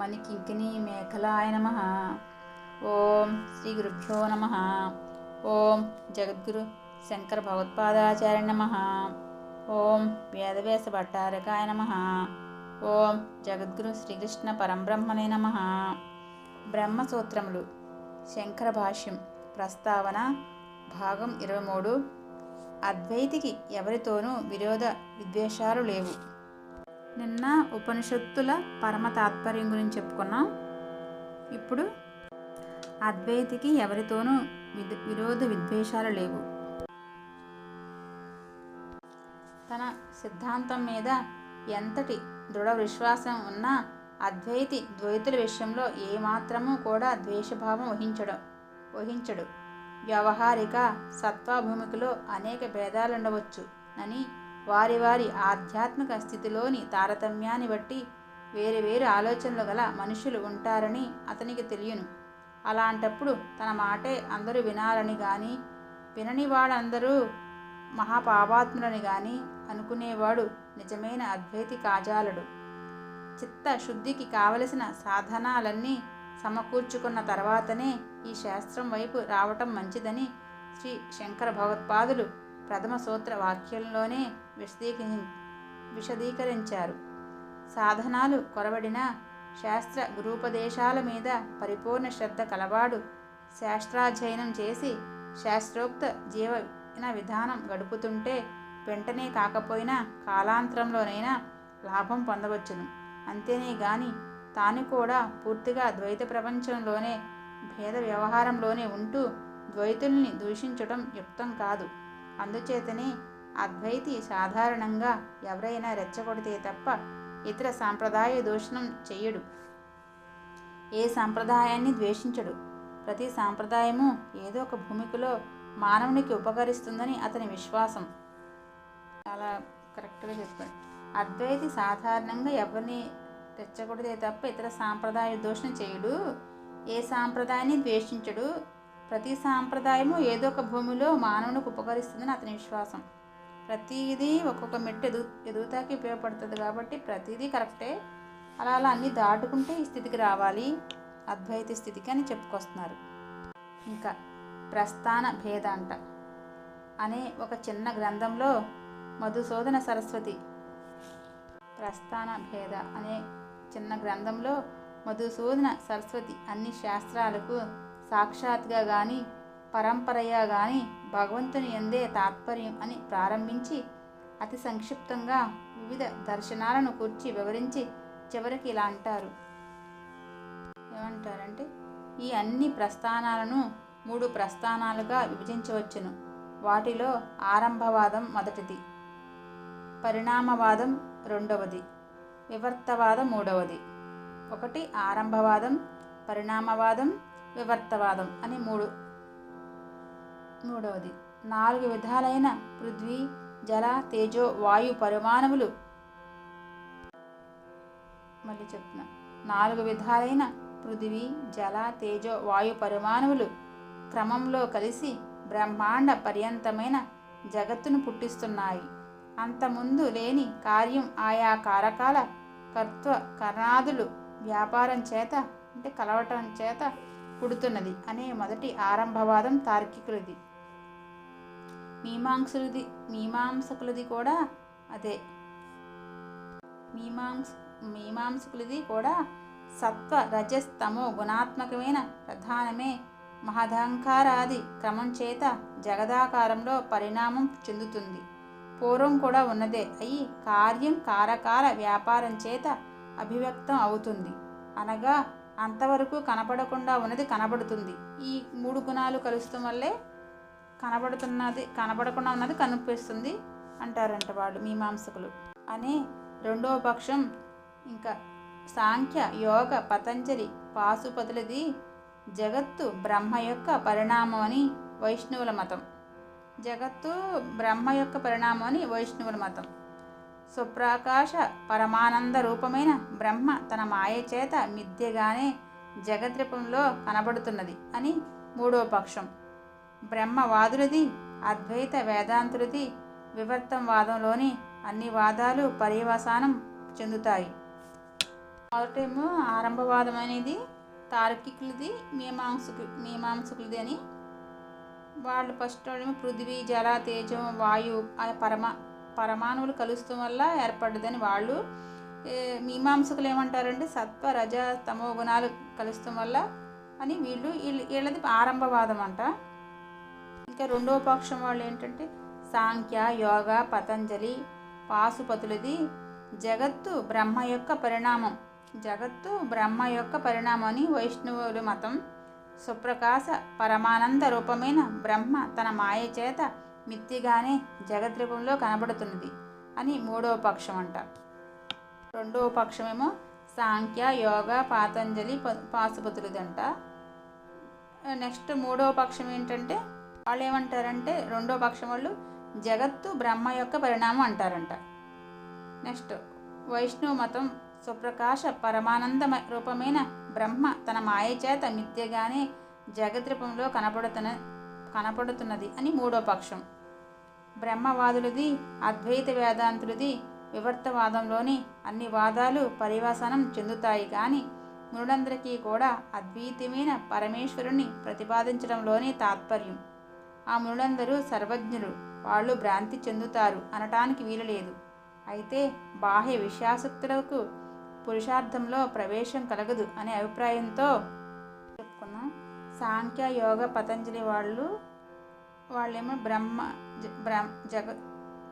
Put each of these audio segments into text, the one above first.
మణికింకిని మేఖలాయ నమ. ఓం శ్రీ గురుభ్యో నమ. ఓం జగద్గురు శంకర భగవత్పాదాచార్య నమ. ఓం వేదవ్యాస భట్టారకాయ నమ. ఓం జగద్గురు శ్రీకృష్ణ పరంబ్రహ్మణే నమ. బ్రహ్మసూత్రములు శంకర భాష్యం ప్రస్తావన భాగం ఇరవై మూడు. అద్వైతికి ఎవరితోనూ విరోధ విద్వేషాలు లేవు. నిన్న ఉపనిషత్తుల పరమ తాత్పర్యం గురించి చెప్పుకున్నాం. ఇప్పుడు అద్వైతికి ఎవరితోనూ విద్ విరోధ విద్వేషాలు లేవు. తన సిద్ధాంతం మీద ఎంతటి దృఢ విశ్వాసం ఉన్నా అద్వైతి ద్వైతుల విషయంలో ఏమాత్రము కూడా ద్వేషభావం వహించడం వహించడు. వ్యవహారిక సత్వాభూమికలో అనేక భేదాలుండవచ్చు. అని వారి వారి ఆధ్యాత్మిక స్థితిలోని తారతమ్యాన్ని బట్టి వేరు వేరు ఆలోచనలు గల మనుషులు ఉంటారని అతనికి తెలియను. అలాంటప్పుడు తన మాటే అందరూ వినాలని కానీ వినని వాళ్ళందరూ మహాపాపాత్ములని కానీ అనుకునేవాడు నిజమైన అద్వైతి కాజాలడు. చిత్త శుద్ధికి కావలసిన సాధనాలన్నీ సమకూర్చుకున్న తర్వాతనే ఈ శాస్త్రం వైపు రావటం మంచిదని శ్రీ శంకర భగవత్పాదులు ప్రథమ సూత్ర వాక్యంలోనే విశదీకరి విశదీకరించారు. సాధనాలు కొరబడిన శాస్త్ర గురూపదేశాల మీద పరిపూర్ణ శ్రద్ధ కలవాడు శాస్త్రాధ్యయనం చేసి శాస్త్రోక్త జీవన విధానం గడుపుతుంటే వెంటనే కాకపోయినా కాలాంతరంలోనైనా లాభం పొందవచ్చును. అంతేనే గాని తాను కూడా పూర్తిగా ద్వైత ప్రపంచంలోనే భేద వ్యవహారంలోనే ఉంటూ ద్వైతుల్ని దూషించడం యుక్తం కాదు. అందుచేతనే అద్వైతి సాధారణంగా ఎవరైనా రెచ్చగొడితే తప్ప ఇతర సాంప్రదాయ దూషణం చెయ్యడు. ఏ సాంప్రదాయాన్ని ద్వేషించడు. ప్రతి సాంప్రదాయము ఏదో ఒక భూమికలో మానవునికి ఉపకరిస్తుందని అతని విశ్వాసం. చాలా కరెక్ట్గా చెప్పాడు అద్వైతి సాధారణంగా ఎవరిని రెచ్చగొడితే తప్ప ఇతర సాంప్రదాయ దూషణ చేయడు ఏ సాంప్రదాయాన్ని ద్వేషించడు. ప్రతి సాంప్రదాయము ఏదో ఒక భూమిలో మానవునికి ఉపకరిస్తుందని అతని విశ్వాసం. ప్రతిదీ ఒక్కొక్క మెట్టు ఎదుగు ఎదుగుతాకి ఉపయోగపడుతుంది కాబట్టి ప్రతిదీ కరెక్టే. అలా అలా అన్నీ దాటుకుంటే ఈ స్థితికి రావాలి. అద్వైత స్థితికి అని చెప్పుకొస్తున్నారు. ఇంకా ప్రస్థాన భేదాంట అనే ఒక చిన్న గ్రంథంలో మధుసూదన సరస్వతి ప్రస్థాన భేద అనే చిన్న గ్రంథంలో మధుసూదన సరస్వతి అన్ని శాస్త్రాలకు సాక్షాత్గా కానీ పరంపరగా కానీ భగవంతుని ఎందే తాత్పర్యం అని ప్రారంభించి అతి సంక్షిప్తంగా వివిధ దర్శనాలను కూర్చి వివరించి చివరికి ఇలా అంటారు. ఏమంటారంటే ఈ అన్ని ప్రస్థానాలను మూడు ప్రస్థానాలుగా విభజించవచ్చును. వాటిలో ఆరంభవాదం మొదటిది పరిణామవాదం రెండవది వివర్తవాదం మూడవది. ఒకటి ఆరంభవాదం పరిణామవాదం వివర్తవాదం అని మూడు మూడవది. నాలుగు విధాలైన పృథ్వీ జల తేజో వాయు పరిమాణములు. మళ్ళీ చెప్తున్నా. నాలుగు విధాలైన పృథివీ జల తేజో వాయు పరిమాణములు. క్రమంలో కలిసి బ్రహ్మాండ పర్యంతమైన జగత్తును పుట్టిస్తున్నాయి. అంతముందు లేని కార్యం ఆయా కారకాల కర్త్వ కరణాదులు వ్యాపారం చేత అంటే కలవటం చేత పుడుతున్నది అనే మొదటి ఆరంభవాదం తార్కికులది. మీమాంసులది మీమాంసకులది కూడా అదే. మీమాంస మీమాంసకులది కూడా సత్వ రజస్తమో గుణాత్మకమైన ప్రధానమే. మహదహంకారాది క్రమం చేత జగదాకారంలో పరిణామం చెందుతుంది. పూర్వం కూడా ఉన్నదే అయి కార్యం కారకాల వ్యాపారం చేత అభివ్యక్తం అవుతుంది. అనగా అంతవరకు కనపడకుండా ఉన్నది కనబడుతుంది. ఈ మూడు గుణాలు కలుస్తాం వల్లే కనబడుతున్నది కనబడకుండా ఉన్నది కనిపిస్తుంది అంటారంట వాళ్ళు మీమాంసకులు. అని రెండవ పక్షం ఇంకా సాంఖ్య యోగ పతంజలి పాశుపతులది జగత్తు బ్రహ్మ యొక్క పరిణామం అని వైష్ణవుల మతం. జగత్తు బ్రహ్మ యొక్క పరిణామం అని వైష్ణవుల మతం. సుప్రాకాశ పరమానంద రూపమైన బ్రహ్మ తన మాయ చేత మిథ్యగానే జగద్రూపంలో కనబడుతున్నది అని మూడో పక్షం. బ్రహ్మవాదులది అద్వైత వేదాంతులది వివర్తం వాదంలోని అన్ని వాదాలు పర్యవసానం చెందుతాయి. మొదటేమో ఆరంభవాదం అనేది తార్కికులది మీమాంసకు మీమాంసకులది అని వాళ్ళు ఫస్ట్ ఏమో పృథివీ జల తేజం వాయువు అనే పరమా పరమాణువులు కలుస్తాం వల్ల ఏర్పడ్డదని వాళ్ళు మీమాంసకులు ఏమంటారంటే సత్వ రజ తమో గుణాలు కలుస్తాం వల్ల అని వీళ్ళు వీళ్ళది ఆరంభవాదం అంట. ఇంకా రెండవ పక్షం వాళ్ళు ఏంటంటే సాంఖ్య యోగ పతంజలి పాశుపతులది. జగత్తు బ్రహ్మ యొక్క పరిణామం. జగత్తు బ్రహ్మ యొక్క పరిణామం అని వైష్ణవుల మతం. సుప్రకాశ పరమానంద రూపమైన బ్రహ్మ తన మాయ చేత మిత్తిగానే జగత్ రూపంలో కనబడుతున్నది అని మూడవ పక్షం అంట. రెండవ పక్షమేమో సాంఖ్య యోగ పాతంజలి ప- పాశుపతులదంట. నెక్స్ట్ మూడవ పక్షం ఏంటంటే వాళ్ళు ఏమంటారంటే రెండో పక్షం వాళ్ళు జగత్తు బ్రహ్మ యొక్క పరిణామం అంటారంట. నెక్స్ట్ వైష్ణవ మతం సుప్రకాశ పరమానంద రూపమైన బ్రహ్మ తన మాయ చేత మిథ్యగానే జగత్ రూపంలో కనపడుతున్న కనపడుతున్నది అని మూడో పక్షం. బ్రహ్మవాదులది అద్వైత వేదాంతులది వివర్తవాదంలోని అన్ని వాదాలు పరివాసనం చెందుతాయి కానీ మునులందరికీ కూడా అద్వితీయమైన పరమేశ్వరుని ప్రతిపాదించడంలోనే తాత్పర్యం. ఆ మునులందరూ సర్వజ్ఞులు. వాళ్ళు భ్రాంతి చెందుతారు అనటానికి వీలులేదు. అయితే బాహ్య విషయాసక్తులకు పురుషార్థంలో ప్రవేశం కలగదు అనే అభిప్రాయంతో చెప్పుకున్నాం. సాంఖ్య యోగ పతంజలి వాళ్ళు వాళ్ళేమో బ్రహ్మ జ- బ్రహ్మ జగ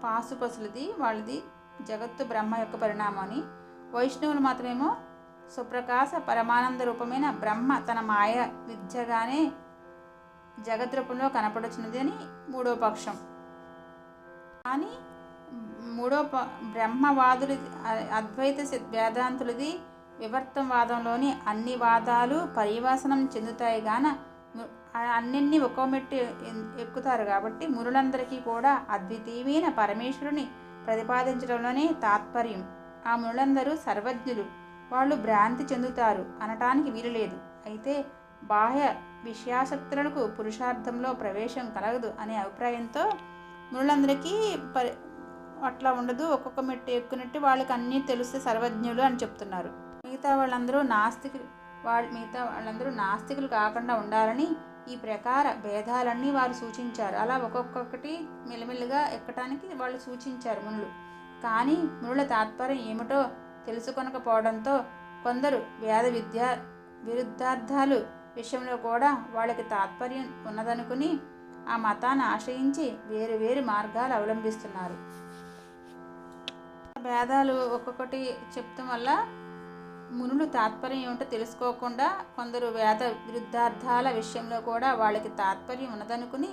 పాసుపసులది వాళ్ళది జగత్తు బ్రహ్మ యొక్క పరిణామం అని వైష్ణవులు మాత్రమేమో సుప్రకాశ పరమానంద రూపమైన బ్రహ్మ తన మాయ విద్యగానే జగత్ రూపంలో కనపడుచున్నది అని మూడో పక్షం. కానీ మూడో ప బ్రహ్మవాదులు అద్వైత సిద్- వేదాంతులది వివర్తం వాదంలోని అన్ని వాదాలు పరివాసనం చెందుతాయి గాన అన్నింటినీ ఆ అన్నిన్ని ఒక్కో మెట్టు ఎక్కుతారు కాబట్టి మునులందరికీ కూడా అద్వితీయమైన పరమేశ్వరుని ప్రతిపాదించడంలోనే తాత్పర్యం. ఆ మునులందరూ సర్వజ్ఞులు. వాళ్ళు భ్రాంతి చెందుతారు అనటానికి వీలులేదు అయితే బాహ్య విషయాసక్తులకు పురుషార్థంలో ప్రవేశం కలగదు అనే అభిప్రాయంతో మునులందరికీ పరి అట్లా ఉండదు. ఒక్కొక్క మెట్టు ఎక్కునట్టు వాళ్ళకి అన్నీ తెలిస్తే సర్వజ్ఞులు అని చెప్తున్నారు. మిగతా వాళ్ళందరూ నాస్తికులు వాళ్ళు మిగతా వాళ్ళందరూ నాస్తికులు కాకుండా ఉండాలని ఈ ప్రకార భేదాలన్నీ వారు సూచించారు. అలా ఒక్కొక్కటి మెల్లమెల్లగా ఎక్కటానికి వాళ్ళు సూచించారు మునులు. కానీ మునుల తాత్పర్యం ఏమిటో తెలుసుకొనకపోవడంతో కొందరు వేద విద్య విరుద్ధార్థాలు విషయంలో కూడా వాళ్ళకి తాత్పర్యం ఉన్నదనుకుని ఆ మతాన్ని ఆశ్రయించి వేరు వేరు మార్గాలు అవలంబిస్తున్నారు. భేదాలు ఒక్కొక్కటి చెప్తాం వల్ల మునులు తాత్పర్యం ఏమిటో తెలుసుకోకుండా కొందరు వేద విరుద్ధార్థాల విషయంలో కూడా వాళ్ళకి తాత్పర్యం ఉన్నదనుకుని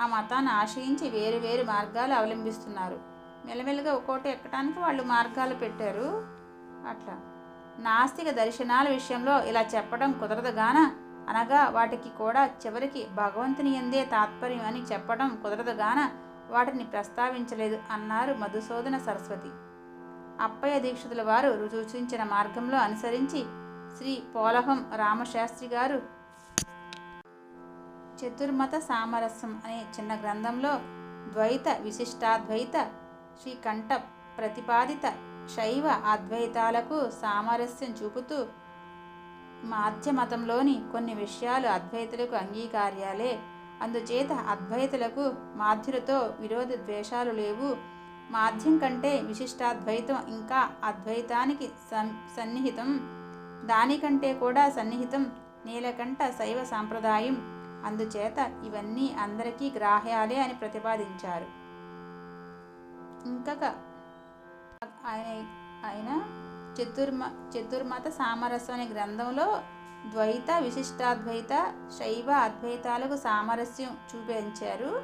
ఆ మతాన్ని ఆశ్రయించి వేరు వేరు మార్గాలు అవలంబిస్తున్నారు. మెల్లమెల్లగా ఒక్కోటి ఎక్కడానికి వాళ్ళు మార్గాలు పెట్టారు. అట్లా. నాస్తిక దర్శనాల విషయంలో ఇలా చెప్పడం కుదరదుగాన అనగా వాటికి కూడా చివరికి భగవంతుని ఎందే తాత్పర్యం అని చెప్పడం కుదరదు గాన వాటిని ప్రస్తావించలేదు అన్నారు మధుసూదన సరస్వతి. అప్పయ్య దీక్షితుల వారు సూచించిన మార్గంలో అనుసరించి శ్రీ పోలహం రామశాస్త్రి గారు చతుర్మత సామరస్యం అనే చిన్న గ్రంథంలో ద్వైత విశిష్టాద్వైత శ్రీకంఠ ప్రతిపాదిత శైవ అద్వైతాలకు సామరస్యం చూపుతూ మాధ్యమతంలోని కొన్ని విషయాలు అద్వైతులకు అంగీకార్యాలే. అందుచేత అద్వైతులకు మాధ్యులతో విరోధ ద్వేషాలు లేవు. మాధ్యం కంటే విశిష్టాద్వైతం ఇంకా అద్వైతానికి సం సన్నిహితం. దానికంటే కూడా సన్నిహితం నీలకంఠ శైవ సాంప్రదాయం. అందుచేత ఇవన్నీ అందరికీ గ్రాహ్యాలే అని ప్రతిపాదించారు. ఇంకా ఆయన ఆయన చతుర్మ చతుర్మత సామరస్యం అనే గ్రంథంలో ద్వైత విశిష్టాద్వైత శైవ అద్వైతాలకు సామరస్యం చూపించారు.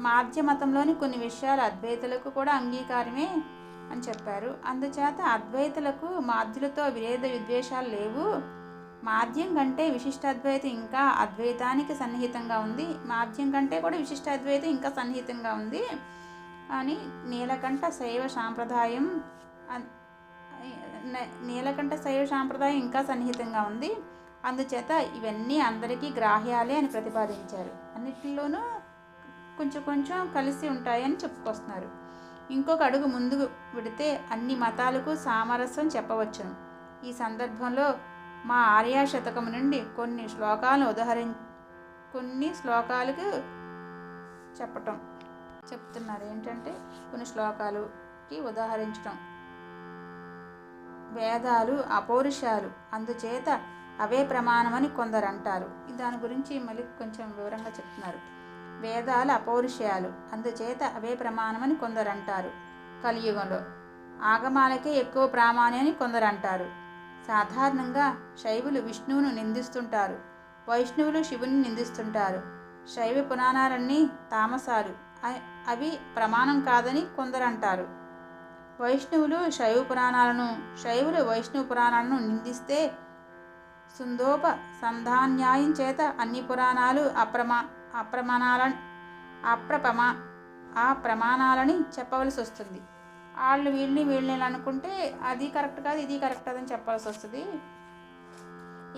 మాధ్యమతంలోని కొన్ని విషయాలు అద్వైతులకు కూడా అంగీకారమే అని చెప్పారు. అందుచేత అద్వైతులకు మాధ్యులతో విరేద విద్వేషాలు లేవు. మాధ్యం కంటే విశిష్టాద్వైతం ఇంకా అద్వైతానికి సన్నిహితంగా ఉంది. మాధ్యం కంటే కూడా విశిష్టాద్వైతం ఇంకా సన్నిహితంగా ఉంది. అని నీలకంఠ శైవ సాంప్రదాయం అన్- నీలకంఠ శైవ సాంప్రదాయం ఇంకా సన్నిహితంగా ఉంది. అందుచేత ఇవన్నీ అందరికీ గ్రాహ్యాలే అని ప్రతిపాదించారు. అన్నిటిలోనూ కొంచెం కొంచెం కలిసి ఉంటాయని చెప్పుకొస్తున్నారు. ఇంకొక అడుగు ముందుకు విడితే అన్ని మతాలకు సామరస్యం చెప్పవచ్చును ఈ సందర్భంలో మా ఆర్యా శతకం నుండి కొన్ని శ్లోకాలను ఉదాహరిం కొన్ని శ్లోకాలకు చెప్పటం చెప్తున్నారు. ఏంటంటే కొన్ని శ్లోకాలుకి ఉదాహరించటం. వేదాలు అపౌరుషాలు. అందుచేత అవే ప్రమాణమని కొందరు అంటారు దాని గురించి మళ్ళీ కొంచెం వివరంగా చెప్తున్నారు. వేదాలు అపౌరుషయాలు అందుచేత అవే ప్రమాణమని కొందరు అంటారు కలియుగంలో ఆగమాలకే ఎక్కువ ప్రామాణ్యం అని కొందరు అంటారు సాధారణంగా శైవులు విష్ణువును నిందిస్తుంటారు. వైష్ణవులు శివుని నిందిస్తుంటారు. శైవ పురాణాలన్నీ తామసాలు. అవి ప్రమాణం కాదని కొందరు అంటారు వైష్ణవులు శైవ పురాణాలను శైవులు వైష్ణవ పురాణాలను నిందిస్తే సుందోప సంధాన్యాయం చేత అన్ని పురాణాలు అప్రమా అప్రమాణాల అప్రపమా ఆ ప్రమాణాలని చెప్పవలసి వస్తుంది. వాళ్ళు వీళ్ళని వీళ్ళని అనుకుంటే అది కరెక్ట్ కాదు ఇది కరెక్ట్ కాదని చెప్పాల్సి వస్తుంది.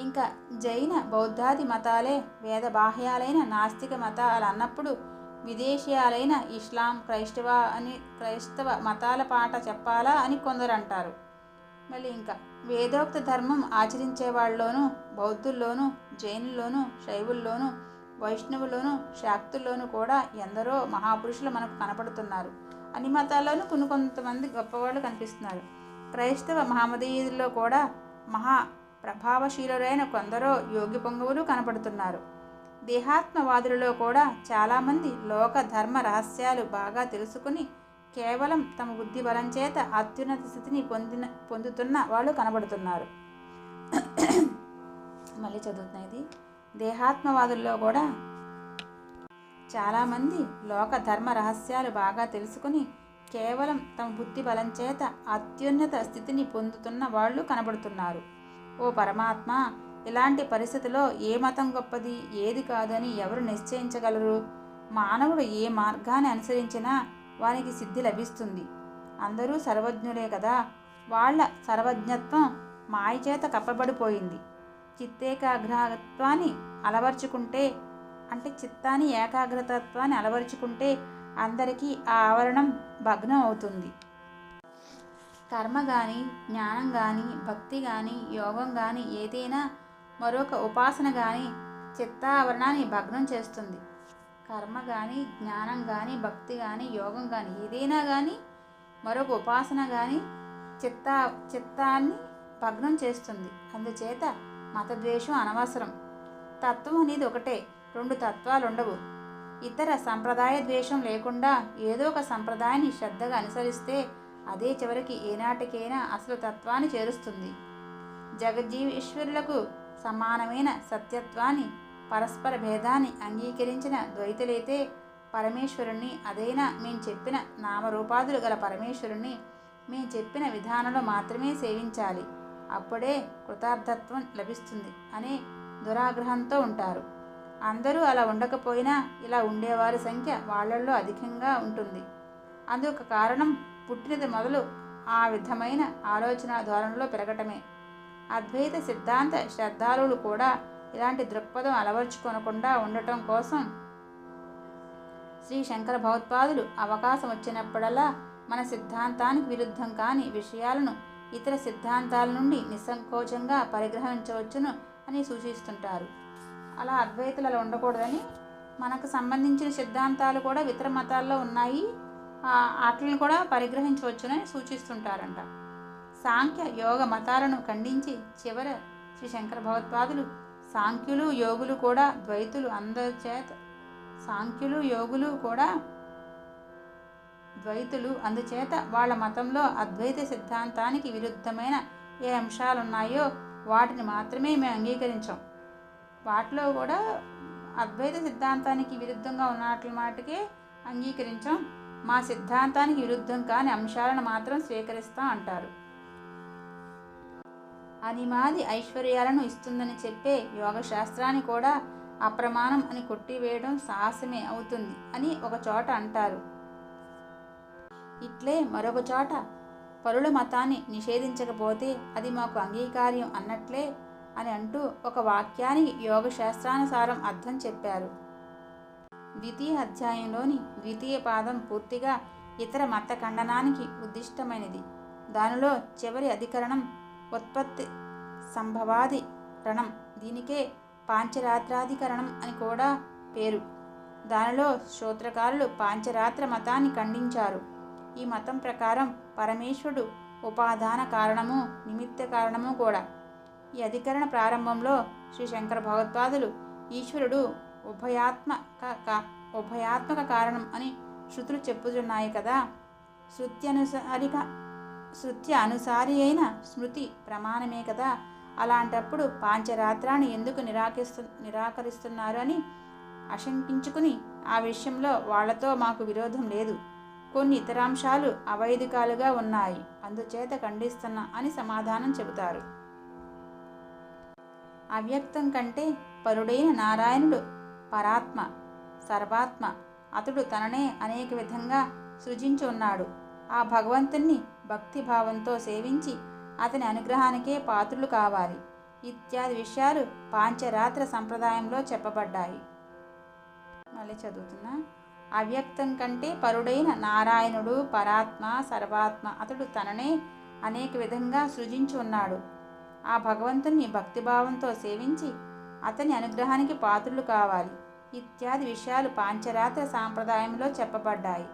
ఇంకా జైన బౌద్ధాది మతాలే వేద బాహ్యాలైన నాస్తిక మతాలు అన్నప్పుడు విదేశీయాలైన ఇస్లాం క్రైస్తవ అని క్రైస్తవ మతాల పాట చెప్పాలా అని కొందరు అంటారు మళ్ళీ ఇంకా వేదోక్త ధర్మం ఆచరించే వాళ్ళలోనూ బౌద్ధుల్లోనూ జైనుల్లోనూ శైవుల్లోనూ వైష్ణవుల్లోనూ శాక్తుల్లోనూ కూడా ఎందరో మహాపురుషులు మనకు కనపడుతున్నారు. అన్ని మతాల్లోనూ కొన్ని కొంతమంది గొప్పవాళ్ళు కనిపిస్తున్నారు. క్రైస్తవ మహమ్మదీయుల్లో కూడా మహా ప్రభావశీలురైన కొందరో యోగి పొంగవులు కనపడుతున్నారు. దేహాత్మవాదులలో కూడా చాలామంది లోక ధర్మ రహస్యాలు బాగా తెలుసుకుని కేవలం తమ బుద్ధి బలం చేత అత్యున్నత స్థితిని పొందిన పొందుతున్న వాళ్ళు కనబడుతున్నారు. మళ్ళీ చదువుతున్నా ఇది. దేహాత్మవాదుల్లో కూడా చాలామంది లోక ధర్మ రహస్యాలు బాగా తెలుసుకుని కేవలం తమ బుద్ధి బలం చేత అత్యున్నత స్థితిని పొందుతున్న వాళ్ళు కనబడుతున్నారు. ఓ పరమాత్మ ఇలాంటి పరిస్థితిలో ఏ మతం గొప్పది ఏది కాదని ఎవరు నిశ్చయించగలరు? మానవుడు ఏ మార్గాన్ని అనుసరించినా వానికి సిద్ధి లభిస్తుంది. అందరూ సర్వజ్ఞులే కదా! వాళ్ళ సర్వజ్ఞత్వం మాయచేత కప్పబడిపోయింది. చిత్తేకాగ్రత్వాన్ని అలవర్చుకుంటే అంటే చిత్తాన్ని ఏకాగ్రతత్వాన్ని అలవరుచుకుంటే అందరికీ ఆ ఆవరణం భగ్నం అవుతుంది. కర్మ కానీ జ్ఞానం కానీ భక్తి కానీ యోగం కానీ ఏదైనా మరొక ఉపాసన కానీ చిత్తావరణాన్ని భగ్నం చేస్తుంది. కర్మ కానీ జ్ఞానం కానీ భక్తి కానీ యోగం కానీ ఏదైనా కానీ మరొక ఉపాసన కానీ చిత్త చిత్తాన్ని భగ్నం చేస్తుంది. అందుచేత మతద్వేషం అనవసరం. తత్వం అనేది ఒకటే రెండు తత్వాలు ఉండవు ఇతర సంప్రదాయ ద్వేషం లేకుండా ఏదో ఒక సంప్రదాయాన్ని శ్రద్ధగా అనుసరిస్తే అదే చివరికి ఏనాటికైనా అసలు తత్వాన్ని చేరుస్తుంది. జగజ్జీవేశ్వరులకు సమానమైన సత్యత్వాన్ని పరస్పర భేదాన్ని అంగీకరించిన ద్వైతులైతే పరమేశ్వరుణ్ణి అదైనా మేము చెప్పిన నామరూపాదులు గల పరమేశ్వరుణ్ణి మేము చెప్పిన విధానంలో మాత్రమే సేవించాలి. అప్పుడే కృతార్థత్వం లభిస్తుంది అనే దురాగ్రహంతో ఉంటారు. అందరూ అలా ఉండకపోయినా ఇలా ఉండేవారి సంఖ్య వాళ్ళల్లో అధికంగా ఉంటుంది. అందుకు కారణం పుట్టినది మొదలు ఆ విధమైన ఆలోచన ధోరణిలో పెరగటమే. అద్వైత సిద్ధాంత శ్రద్ధాలువులు కూడా ఇలాంటి దృక్పథం అలవర్చుకొనకుండా ఉండటం కోసం శ్రీ శంకర భగవత్పాదులు అవకాశం వచ్చినప్పుడల్లా మన సిద్ధాంతానికి విరుద్ధం కాని విషయాలను ఇతర సిద్ధాంతాల నుండి నిస్సంకోచంగా పరిగ్రహించవచ్చును అని సూచిస్తుంటారు. అలా అద్వైతులు అలా ఉండకూడదని మనకు సంబంధించిన సిద్ధాంతాలు కూడా ఇతర మతాల్లో ఉన్నాయి. వాటిని కూడా పరిగ్రహించవచ్చునని సూచిస్తుంటారంట. సాంఖ్య యోగ మతాలను ఖండించి చివర శ్రీ శంకర భగవత్పాదులు సాంఖ్యులు యోగులు కూడా ద్వైతులు అందరి చేత సాంఖ్యులు యోగులు కూడా ద్వైతులు అందుచేత వాళ్ళ మతంలో అద్వైత సిద్ధాంతానికి విరుద్ధమైన ఏ అంశాలు ఉన్నాయో వాటిని మాత్రమే మేము అంగీకరించాం. వాటిలో కూడా అద్వైత సిద్ధాంతానికి విరుద్ధంగా ఉన్నట్ల మాటకే అంగీకరించాం. మా సిద్ధాంతానికి విరుద్ధం కాని అంశాలను మాత్రం స్వీకరిస్తాం అంటారు. అనిమాది ఐశ్వర్యాలను ఇస్తుందని చెప్పే యోగశాస్త్రాన్ని కూడా అప్రమాణం అని కొట్టివేయడం సాహసమే అవుతుంది అని ఒక చోట అంటారు. ఇట్లే మరొక చోట పరుల మతాన్ని నిషేధించకపోతే అది మాకు అంగీకార్యం అన్నట్లే అని అంటూ ఒక వాక్యానికి యోగశాస్త్రానుసారం అర్థం చెప్పారు. ద్వితీయ అధ్యాయంలోని ద్వితీయ పాదం పూర్తిగా ఇతర మత ఖండనానికి ఉద్దిష్టమైనది. దానిలో చివరి అధికరణం ఉత్పత్తి సంభవాది రణం. దీనికే పాంచరాత్రాధికరణం అని కూడా పేరు. దానిలో శ్రోత్రకారులు పాంచరాత్ర మతాన్ని ఖండించారు. ఈ మతం ప్రకారం పరమేశ్వరుడు ఉపాదాన కారణము నిమిత్త కారణము కూడా. ఈ అధికరణ ప్రారంభంలో శ్రీ శంకర భగవత్పాదులు ఈశ్వరుడు ఉభయాత్మక కా- ఉభయాత్మక కారణం అని శృతులు చెప్పుచున్నాయి కదా. శృత్యనుసారిగా శృత్య అనుసారి అయిన స్మృతి ప్రమాణమే కదా? అలాంటప్పుడు పాంచరాత్రాన్ని ఎందుకు నిరాకరిస్తు నిరాకరిస్తున్నారు అని అశంకించుకుని ఆ విషయంలో వాళ్ళతో మాకు విరోధం లేదు. కొన్ని ఇతరాంశాలు అవైదికాలుగా ఉన్నాయి. అందుచేత ఖండిస్తున్నా అని సమాధానం చెబుతారు. అవ్యక్తం కంటే పరుడైన నారాయణుడు పరాత్మ సర్వాత్మ అతడు తననే అనేక విధంగా సృజించి ఉన్నాడు. ఆ భగవంతుణ్ణి భక్తిభావంతో సేవించి అతని అనుగ్రహానికే పాత్రులు కావాలి. ఇత్యాది విషయాలు పాంచరాత్ర సంప్రదాయంలో చెప్పబడ్డాయి. మళ్ళీ చదువుతున్నా. అవ్యక్తం కంటే పరుడైన నారాయణుడు పరాత్మ సర్వాత్మ అతడు తననే అనేక విధంగా సృజించి ఉన్నాడు. ఆ భగవంతుని భక్తిభావంతో సేవించి అతని అనుగ్రహానికి పాత్రులు కావాలి. ఇత్యాది విషయాలు పాంచరాత్ర సాంప్రదాయంలో చెప్పబడ్డాయి.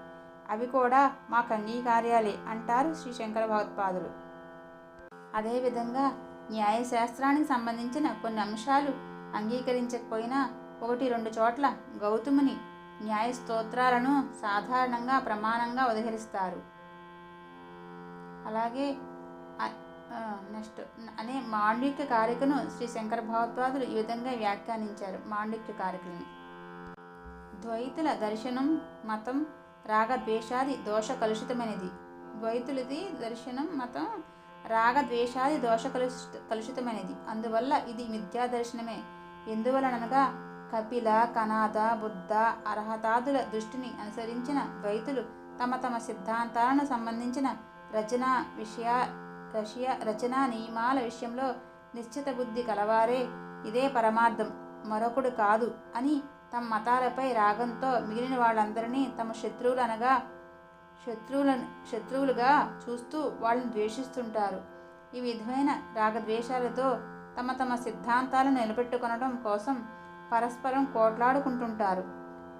అవి కూడా మాకు అంగీకార్యాలే అంటారు శ్రీ శంకర భగవత్పాదులు. అదేవిధంగా న్యాయశాస్త్రానికి సంబంధించిన కొన్ని అంశాలు అంగీకరించకపోయినా ఒకటి రెండు చోట్ల గౌతముని న్యాయ స్తోత్రాలను సాధారణంగా ప్రమాణంగా ఉదహరిస్తారు. అలాగే నెక్స్ట్ అనే మాండిక్య కారికను శ్రీ శంకర భగవత్వాదులు ఈ విధంగా వ్యాఖ్యానించారు మాండిక్య కారికల్ని. ద్వైతుల దర్శనం మతం రాగద్వేషాది దోష కలుషితమైనది ద్వైతులది దర్శనం మతం రాగద్వేషాది దోష కలుషిత కలుషితమైనది. అందువల్ల ఇది మిథ్యా దర్శనమే. ఎందువలనగా కపిల కనాద బుద్ధ అర్హతాదుల దృష్టిని అనుసరించిన ద్వైతులు తమ తమ సిద్ధాంతాలను సంబంధించిన రచన విషయ రష్య రచనా నియమాల విషయంలో నిశ్చిత బుద్ధి కలవారే. ఇదే పరమార్థం. మరొకడు కాదు అని తమ మతాలపై రాగంతో మిగిలిన వాళ్ళందరినీ తమ శత్రువులు అనగా శత్రువులను శత్రువులుగా చూస్తూ వాళ్ళని ద్వేషిస్తుంటారు. ఈ విధమైన రాగద్వేషాలతో తమ తమ సిద్ధాంతాలను నిలబెట్టుకొనడం కోసం పరస్పరం కోట్లాడుకుంటుంటారు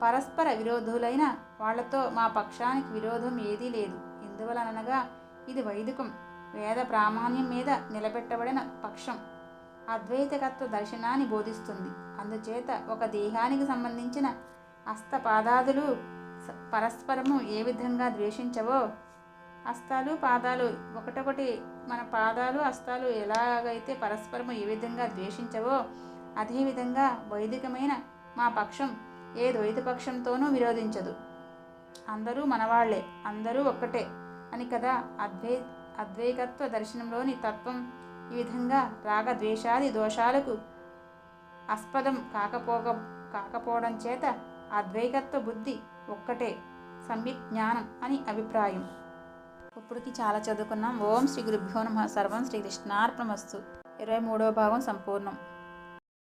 పరస్పర విరోధులైన వాళ్ళతో మా పక్షానికి విరోధం ఏదీ లేదు. ఎందువలనగా ఇది వైదికం వేద ప్రామాణ్యం మీద నిలబెట్టబడిన పక్షం. అద్వైతకత్వ దర్శనాన్ని బోధిస్తుంది. అందుచేత ఒక దేహానికి సంబంధించిన హస్తపాదాదులు పరస్పరము ఏ విధంగా ద్వేషించవో హస్తాలు పాదాలు ఒకటొకటి మన పాదాలు హస్తాలు ఎలాగైతే పరస్పరము ఏ విధంగా ద్వేషించవో అదేవిధంగా వైదికమైన మా పక్షం ఏ ద్వైత పక్షంతోనూ విరోధించదు. అందరూ మనవాళ్ళే అందరూ ఒక్కటే అని కదా అద్వై అద్వైకత్వ దర్శనంలోని తత్వం ఈ విధంగా రాగద్వేషాది దోషాలకు ఆస్పదం కాకపోక కాకపోవడం చేత అద్వైకత్వ బుద్ధి ఒక్కటే సమ్యక్ జ్ఞానం అని అభిప్రాయం. ఇప్పటికి చాలా చదువుకున్నాం. ఓం శ్రీ గురుభ్యో నమ. సర్వం శ్రీ కృష్ణార్పణమస్తు. ఇరవై మూడవ భాగం సంపూర్ణం.